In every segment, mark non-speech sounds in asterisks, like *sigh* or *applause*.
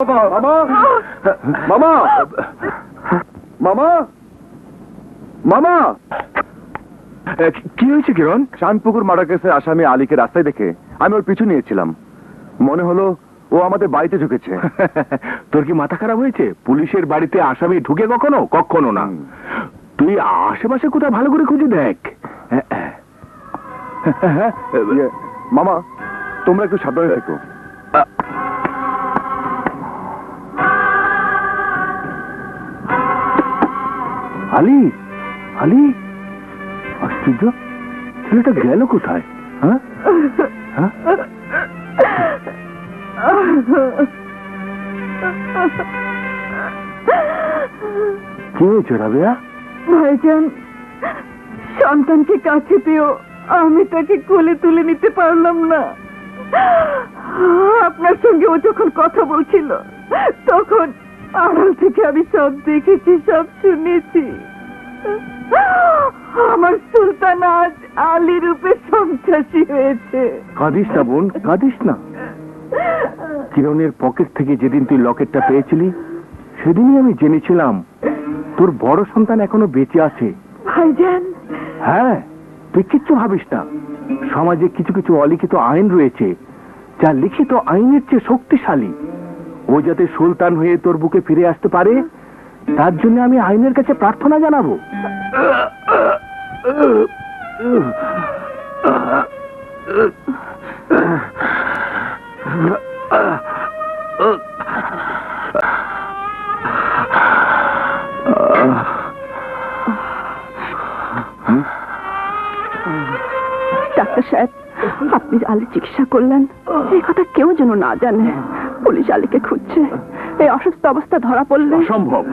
মামা মামা মামা মামা কি হয়েছে কিরণ? শানপুকুর মারা গেছে আসামি আলীকে রাস্তায় দেখে। আমি ওর পিছু নিয়েছিলাম। মনে হলো ও আমাদের বাড়িতে ঢুকেছে। *laughs* তোর কি মাথা খারাপ হয়েছে? পুলিশের বাড়িতে আসামি ঢুকে কখনো? কখনো না। তুই আশেপাশে কোথাও ভালো করে খুঁজে দেখ। *laughs* ইয়ে, মামা তোমরা একটু সাবধানে থেকো। আলি আলি, আশ্চর্য, ছেলেটা গেল কোথায়? হ্যাঁ? হ্যাঁ? ভাইজান, সন্তানকে কাছে পেয়েও আমি তাকে কোলে তুলে নিতে পারলাম না। আপনার সঙ্গে ও যখন কথা বলছিল, তখন আড়াল থেকে আমি সব দেখেছি সব শুনেছি। আমার সুলতান আজ আলী রূপে সন্ত্রাসী হয়েছে। কাঁদিস না বোন কাঁদিস না। কিরণের পকেট থেকে যেদিন তুই লকেটটা পেয়েছিলি সেদিনই আমি জেনেছিলাম তোর বড় সন্তান এখনও বেঁচে আছে। ভাইজান। হ্যাঁ তুই কিচ্ছু ভাবিস না। সমাজে কিছু কিছু অলিখিত আইন রয়েছে যা লিখিত আইনের চেয়ে শক্তিশালী। ও যাতে সুলতান হয়ে তোর বুকে ফিরে আসতে পারে, তার জন্য আমি আইনের কাছে প্রার্থনা জানাব। ডাক্তার সাহেব, আপনি আলী চিকিৎসা করলেন, এই কথা কেউ যেন না জানে। পুলিশ আলীকে খুঁজছে। এই অসুস্থ অবস্থা ধরা পড়লে অসম্ভব।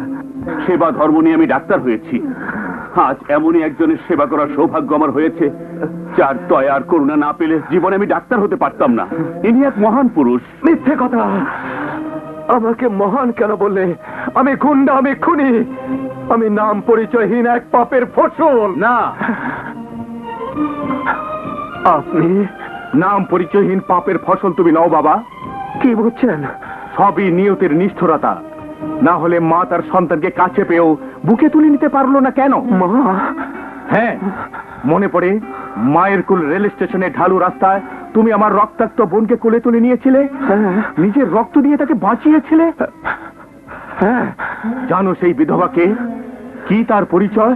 সেবা ধর্ম নিয়ে আমি ডাক্তার হয়েছি। আজ এমনই একজনের সেবা করার সৌভাগ্য আমার হয়েছে যার দয়া আর করুণা না পেলে জীবনে আমি ডাক্তার হতে পারতাম না। ইনি এক মহান পুরুষ। মিথ্যে কথা। আমাকে মহান কেন বললে? আমি গুন্ডা আমি খুনি। আমি নাম পরিচয়হীন এক পাপের ফসল। না। আপনি নাম পরিচয়হীন পাপের ফসল তুমি নাও বাবা। কি বলছেন? সবই নিয়তের নিষ্ঠুরতা। না হলে মা তার সন্তানকে কাছে পেয়েও বুকে তুলে নিতে পারল না কেন? মা? হ্যাঁ মনে পড়ে মায়ের কুল রেল স্টেশনে ঢালু রাস্তায় তুমি আমার রক্তাক্ত বোনকে কোলে তুলে নিয়েছিলে? হ্যাঁ। নিজের রক্ত দিয়ে তাকে বাঁচিয়েছিলে? হ্যাঁ। জানো সেই বিধবাকে কি? তার পরিচয়?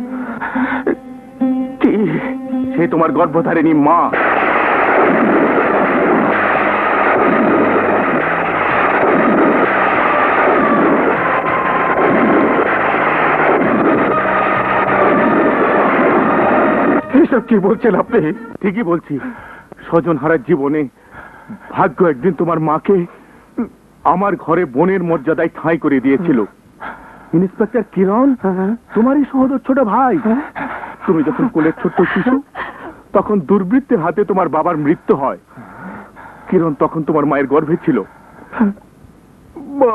সে তোমার গর্ভধারিণী মা। এসব কি বলছেন আপনি? ঠিকই বলছি। স্বজন হারার জীবনে ভাগ্য একদিন তোমার মাকে আমার ঘরে বোনের মর্যাদায় ঠাঁই করে দিয়েছিল। ইন্সপেক্টর কিরণ তোমারই সহোদর ছোট ভাই। তুমি যখন কোলের ছোট্ট শিশু তখন দুর্বৃত্তের হাতে তোমার বাবার মৃত্যু হয়। কিরণ তখন তোমার মায়ের গর্ভে ছিল। মা